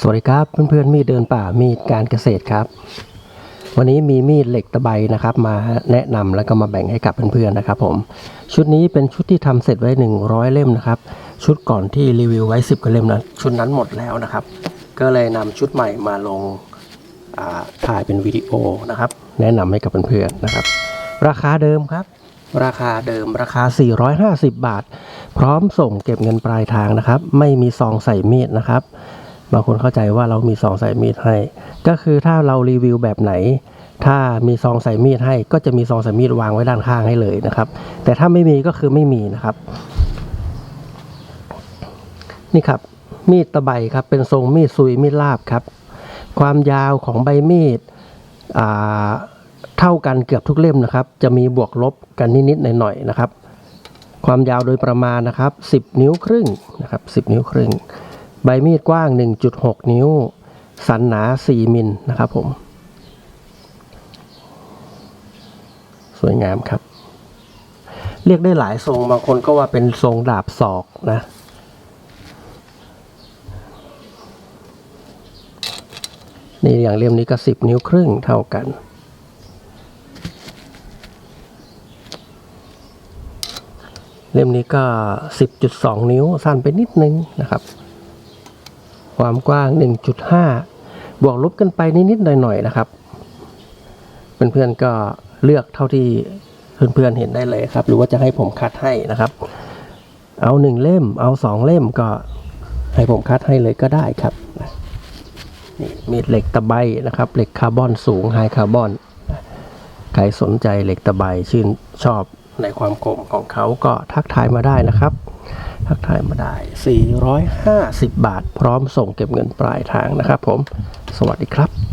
สวัสดีครับเพื่อนๆมีดเดินป่ามีดการเกษตรครับ วันนี้มีมีดเหล็กตะไบนะครับ มาแนะนำแล้วก็มาแบ่งให้กับเพื่อนๆนะครับผมชุดนี้เป็นชุดที่ทำเสร็จไว้ 100 เล่มนะครับ ชุดก่อนที่รีวิวไว้ 10กว่าเล่มนะชุดนั้นหมดแล้วนะครับ ก็เลยนำชุดใหม่มาลงอ่าถ่ายเป็นวิดีโอนะครับ แนะนำให้กับเพื่อนๆนะครับ ราคาเดิมครับ ราคาเดิมราคา 450 บาท พร้อมส่งเก็บเงินปลายทางนะครับ ไม่มีซองใส่มีดนะครับ บางคนเข้าใจว่าเรามีซองใส่มีดให้ ก็คือถ้าเรารีวิวแบบไหน ถ้ามีซองใส่มีดให้ ก็จะมีซองใส่มีดวางไว้ด้านข้างให้เลยนะครับ แต่ถ้าไม่มีก็คือไม่มีนะครับ นี่ครับ มีดตะไบครับ เป็นทรงมีดซุยมีดลาบครับ ความยาวของใบมีดเท่ากันเกือบทุกเล่มนะครับ จะมีบวกลบกันนิดๆหน่อยๆนะครับ ความยาวโดยประมาณนะครับ 10 นิ้วครึ่งนะครับ 10 นิ้วครึ่ง ใบมีดกว้าง 1.6 นิ้ว สันหนา 4 มิลนะครับผม สวยงามครับ เรียกได้หลายทรงบางคนก็ว่าเป็นทรงดาบศอกนะนี่อย่างเล่มนี้ก็ 10 นิ้วครึ่งเท่ากัน เล่มนี้ก็ 10.2 นิ้วสั้นไปนิดนึงนะครับ ความกว้าง 1.5 บวกลบกันไปนิดๆหน่อยๆนะครับ เพื่อนๆก็เลือกเท่าที่เพื่อนๆเห็นได้เลยครับ หรือว่าจะให้ผมคัดให้นะครับ เอาหนึ่งเล่ม เอาสองเล่มก็ให้ผมคัดให้เลยก็ได้ครับนี่มีดเหล็กตะไบนะครับ เหล็กคาร์บอนสูงไฮคาร์บอนใครสนใจเหล็กตะไบชื่นชอบในความคมของเขาก็ทักทายมาได้นะครับ ทักทายมาได้ 450 บาท พร้อมส่งเก็บเงินปลายทางนะครับผม สวัสดีครับ